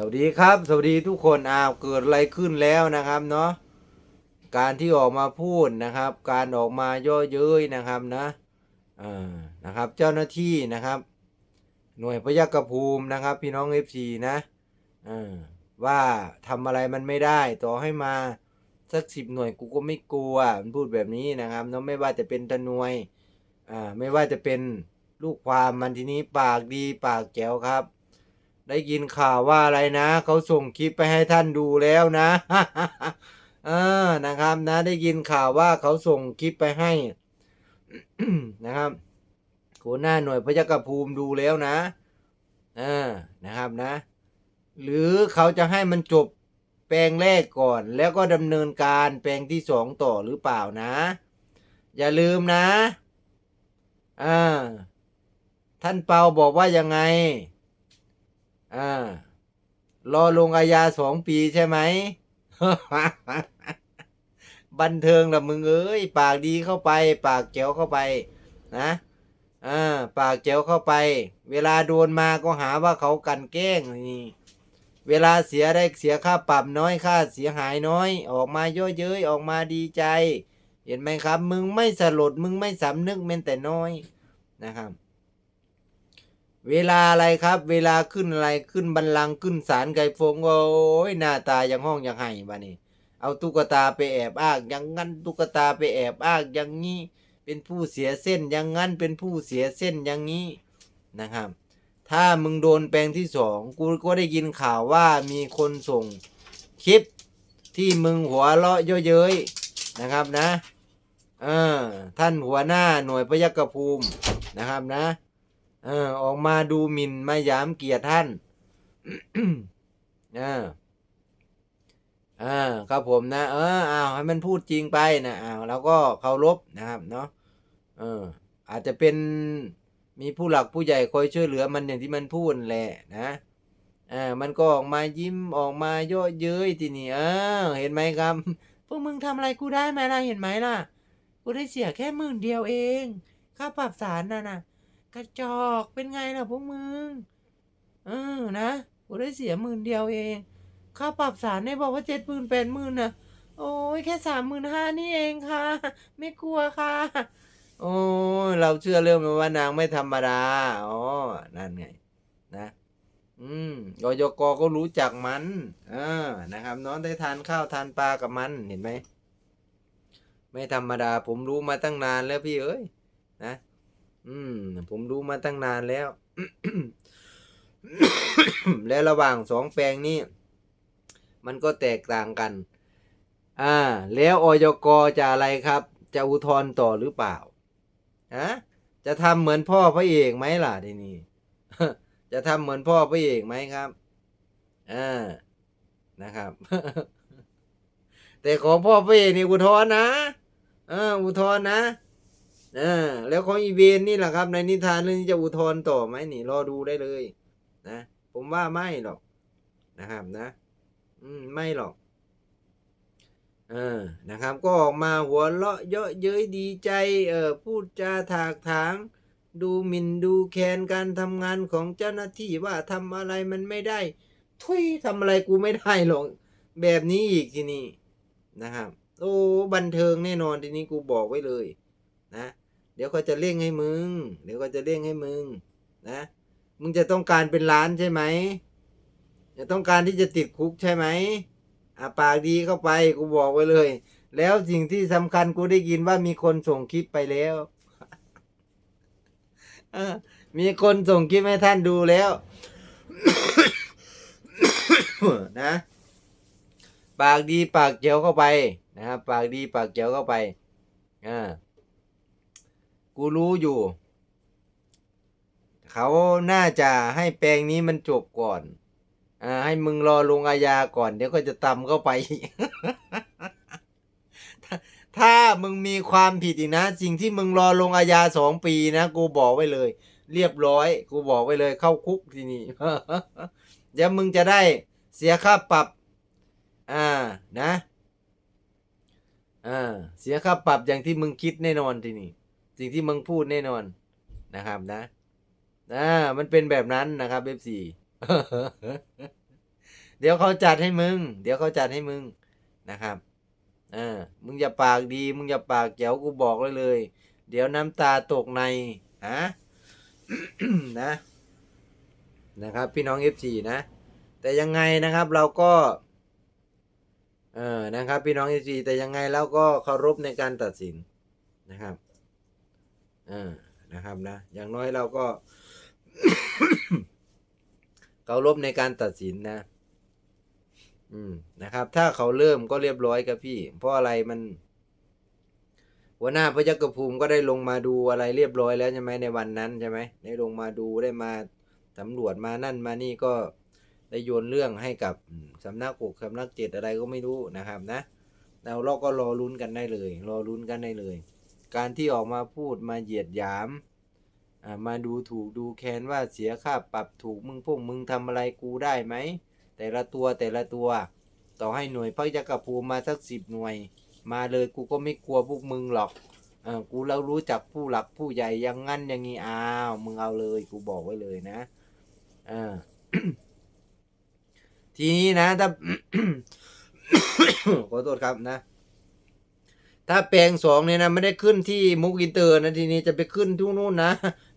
สวัสดีครับ สวัสดีทุกคนอ้าวเกิดอะไรขึ้นแล้วนะครับเนาะการที่ออกมาพูดนะครับ การออกมาย่อเย้ยนะครับนะอ่านะครับ เจ้าหน้าที่นะครับ หน่วยพยัคฆภูมินะครับ พี่น้องเอฟซีนะอ่าว่าทำอะไรมันไม่ได้ ต่อให้มาสักสิบหน่วยกูก็ไม่กลัวมันพูดแบบนี้นะครับเนาะไม่ว่าจะเป็นตะหนวยอ่าไม่ว่าจะเป็นลูกความมันทีนี้ปากดีปากแจ๋วครับ ได้ยินข่าวว่าอะไรนะ เขาส่งคลิปไปให้ท่านดูแล้วนะเออนะครับนะ ได้ยินข่าวว่าเขาส่งคลิปไปให้นะครับหัวหน้าหน่วยพยัคฆภูมิดูแล้วนะเออนะครับนะ หรือเขาจะให้มันจบแปลงแรกก่อน แล้วก็ดำเนินการแปลงที่สองต่อหรือเปล่านะ อย่าลืมนะอ่าท่านเปาบอกว่ายังไง อ่ารอลงอาญาสองปีใช่ไหม บันเทิงละมึงเอ้ย ปากดีเข้าไป ปากแจ๋วเข้าไป นะอ่าปากแจ๋วเข้าไป เวลาโดนมาก็หาว่าเขากันแกล้งนี่เวลาเสียได้เสียค่าปรับน้อยค่าเสียหายน้อย ออกมาเยอะเย้ยออกมาดีใจ เห็นไหมครับ มึงไม่สลดมึงไม่สำนึกแม้แต่น้อยนะครับ เวลาอะไรครับ เวลาขึ้นอะไรขึ้นบันลังขึ้นศาลไก่ฟงโอ้ยหน้าตายังห้องยังไห้บ้านี่เอาตุ๊กตาไปแอบอ้างอย่างงั้นตุ๊กตาไปแอบอ้างอย่างนี้เป็นผู้เสียเส้นอย่างงั้นเป็นผู้เสียเส้นอย่างนี้นะครับ ถ้ามึงโดนแปลงที่สองกูก็ได้ยินข่าวว่ามีคนส่งคลิปที่มึงหัวเราะเยอะเย้ยนะครับนะเออท่านหัวหน้าหน่วยพยัคฆภูมินะครับนะ เออออกมาดูหมิ่นมาหยามเกียรติท่านเอออ่าครับผมนะ เอออ้าวให้มันพูดจริงไปนะอ้าวเราก็เคารพนะครับเนาะเออ อาจจะเป็นมีผู้หลักผู้ใหญ่คอยช่วยเหลือมันอย่างที่มันพูดแหละนะอ่ามันก็ออกมายิ้มออกมาเยอะเย้ยทีนี้เออเห็นไหมครับ พวกมึงทำอะไรกูได้ไหมล่ะเห็นไหมล่ะ กูได้เสียแค่หมื่นเดียวเอง ค่าปรับสารน่ะนะ กระจอกเป็นไงล่ะพวกมึงเออนะกูได้เสียหมื่นเดียวเองค่าปรับสารเนี่ยบอกว่าเจ็ดหมื่นแปดหมื่นนะโอ้ยแค่สามหมื่นห้านี่เองค่ะ ไม่กลัวค่ะ โอ้เราเชื่อเรื่องว่านางไม่ธรรมดาอ๋อนั่นไง นะ อืมกยกก็รู้จักมันเออนะครับ น้องได้ทานข้าวทานปลากับมันเห็นไหมไม่ธรรมดา ผมรู้มาตั้งนานแล้วพี่เอ้ยนะ อืมผมรู้มาตั้งนานแล้ว และระหว่างสองแปลงนี้ มันก็แตกต่างกัน อ่า แล้วออยกจะอะไรครับ จะอุทธรณ์ต่อหรือเปล่าฮะจะทำเหมือนพ่อพระเอกไหมล่ะทีนี้จะทำเหมือนพ่อพระเอกไหมครับอ่านะครับ แต่ของพ่อพระเอกนี่อุทธรณ์นะเอออุทธรณ์นะ อ่าแล้วของอีเวนนี่แหละครับ ในนิทานเรื่องนี้จะอุทธรณ์ต่อไหมนี่รอดูได้เลย นะ ผมว่าไม่หรอกนะครับนะ อืมไม่หรอกเออนะครับ ก็ออกมาหัวเราะเยอะเย้ยดีใจเออพูดจาถากถาง ดูหมิ่นดูแคลนการทำงานของเจ้าหน้าที่ว่าทำอะไรมันไม่ได้ ทุยทำอะไรกูไม่ได้หรอก แบบนี้อีกทีนี้นะครับ โอ้บันเทิงแน่นอนทีนี้กูบอกไว้เลย นะ เดี๋ยวเขาจะเร่งให้มึง เดี๋ยวเขาจะเร่งให้มึงนะ มึงจะต้องการเป็นล้านใช่ไหมจะต้องการที่จะติดคุกใช่ไหมอะปากดีเข้าไปกูบอกไว้เลย แล้วสิ่งที่สำคัญกูได้ยินว่ามีคนส่งคลิปไปแล้วอมีคนส่งคลิปให้ท่านดูแล้วนะปากดีปากเจียวเข้าไปนะครับปากดีปากเจียวเข้าไปอ่า กูรู้อยู่ เขาน่าจะให้แปลงนี้มันจบก่อน อ่า ให้มึงรอลงอาญาก่อน เดี๋ยวก็จะตำเข้าไป ถ้ามึงมีความผิดอีกนะ สิ่งที่มึงรอลงอาญาสองปีนะ กูบอกไว้เลย เรียบร้อย กูบอกไว้เลยเข้าคุกทีนี้เดี๋ยวมึงจะได้เสียค่าปรับ อ่า นะ อ่า เสียค่าปรับอย่างที่มึงคิดแน่นอนทีนี้ สิ่งที่มึงพูดแน่นอนนะครับนะอ่ามันเป็นแบบนั้นนะครับเอฟซีเดี๋ยวเขาจัดให้มึง เดี๋ยวเขาจัดให้มึงนะครับเออมึงอย่าปากดี มึงอย่าปากเจ๋วกูบอกไว้เลย เดี๋ยวน้ำตาตกในฮะนะ นะครับ พี่น้องเอฟซีนะ แต่ยังไงนะครับเราก็เออนะครับ พี่น้องเอฟซีแต่ยังไงเราก็เคารพในการตัดสินนะครับ ออนะครับนะ อย่างน้อยเราก็เคารพในการตัดสินนะ อืมนะครับ ถ้าเขาเริ่มก็เรียบร้อยครับพี่ เพราะอะไรมันหัวหน้าพระยักษ์ภูมิก็ได้ลงมาดูอะไรเรียบร้อยแล้วใช่ไหมในวันนั้นใช่ไหมได้ลงมาดูได้มาสำรวจมานั่นมานี่ก็ได้โยนเรื่องให้กับสำนักหกสำนักเจ็ดอะไรก็ไม่รู้นะครับนะเราเราก็รอลุ้นกันได้เลย รอลุ้นกันได้เลย การที่ออกมาพูดมาเหยียดหยามมาดูถูกดูแค้นว่าเสียค่าปรับถูกมึงพวกมึงทำอะไรกูได้ไหม แต่ละตัวแต่ละตัว ต่อให้หน่วยพระยักษ์ภูมิมาสักสิบหน่วย มาเลยกูก็ไม่กลัวพวกมึงหรอกอกูแล้วรู้จักผู้หลักผู้ใหญ่อยังงั้นอย่างงี้อ้าวมึงเอาเลยกูบอกไว้เลยนะอทีนี้นะถ้าขอโทษครับนะ ถ้าแปลงสองเนี่ยนะไม่ได้ขึ้นที่มุกอินเตอร์นะทีนี้จะไปขึ้นทุกนู่นนะ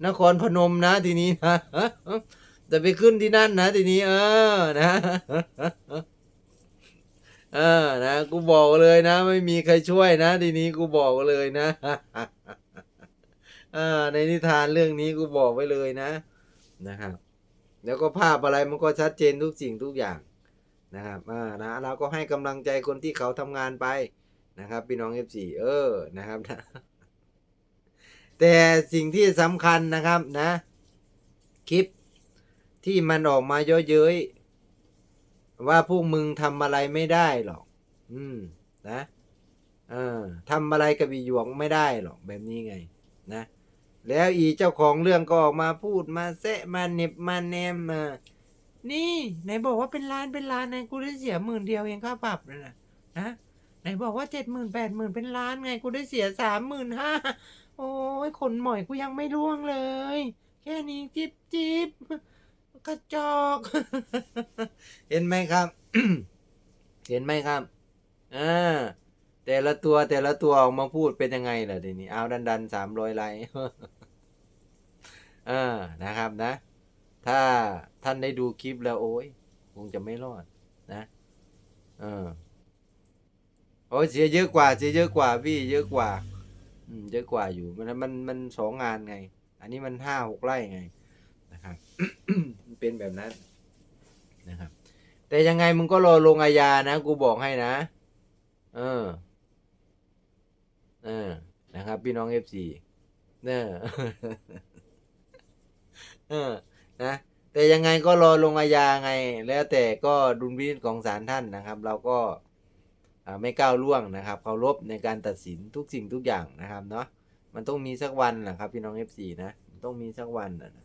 นครพนมนะทีนี้นะจะไปขึ้นที่นั่นนะทีนี้ เออนะเออนะกูบอกเลยนะ ไม่มีใครช่วยนะ ทีนี้กูบอกเลยนะเออในนิทานเรื่องนี้กูบอกไว้เลยนะนะครับ แล้วก็ภาพอะไรมันก็ชัดเจนทุกสิ่งทุกอย่างนะครับอ่านะเราก็ให้กำลังใจคนที่เขาทำงานไป นะครับพี่น้อง F4 เออนะครับนะแต่สิ่งที่สำคัญนะครับนะ คลิปที่มันออกมาเยอะเย้ยว่าพวกมึงทำอะไรไม่ได้หรอก อืม นะ เออทำอะไรกับอีหยวงไม่ได้หรอกแบบนี้ไง นะ แล้วอีเจ้าของเรื่องก็ออกมาพูดมาแซะมาเน็บมาแนมมา นี่ไหนบอกว่าเป็นล้านเป็นล้านไงกูได้เสียหมื่นเดียวเองค่าปรับนะนะนะ ไหนบอกว่าเจ็ดหมื่นแปดหมื่นเป็นล้านไงกูได้เสียสามหมื่นห้าโอ้ยขนหมอยกูยังไม่ร่วงเลย แค่นี้จิบจิบกระจอก เห็นไหมครับ เห็นไหมครับอ่าแต่ละตัวแต่ละตัวออกมาพูดเป็นยังไงล่ะทีนี้เอาดันดันสามร้อยไลค์เออนะครับนะ ถ้าท่านได้ดูคลิปแล้วโอ้ยคงจะไม่รอดนะ เออ โอ้ยเสียเยอะกว่า เสียเยอะกว่าพี่เยอะกว่า อืมเยอะกว่าอยู่ มันมันมันสองงานไง อันนี้มันห้าหกไร่ไงนะครับมันเป็นแบบนั้นนะครับ แต่ยังไงมึงก็รอลงอาญานะ กูบอกให้นะ เออ เออ นะครับ พี่น้องเอฟซีเนอเออ นะแต่ยังไงก็รอลงอาญาไง แล้วแต่ก็ดุลพินิจของศาลท่านนะครับ เราก็ ไม่ก้าวล่วงนะครับเคารพในการตัดสินทุกสิ่งทุกอย่างนะครับเนาะมันต้องมีสักวันนะครับพี่น้อง fc นะต้องมีสักวันนะ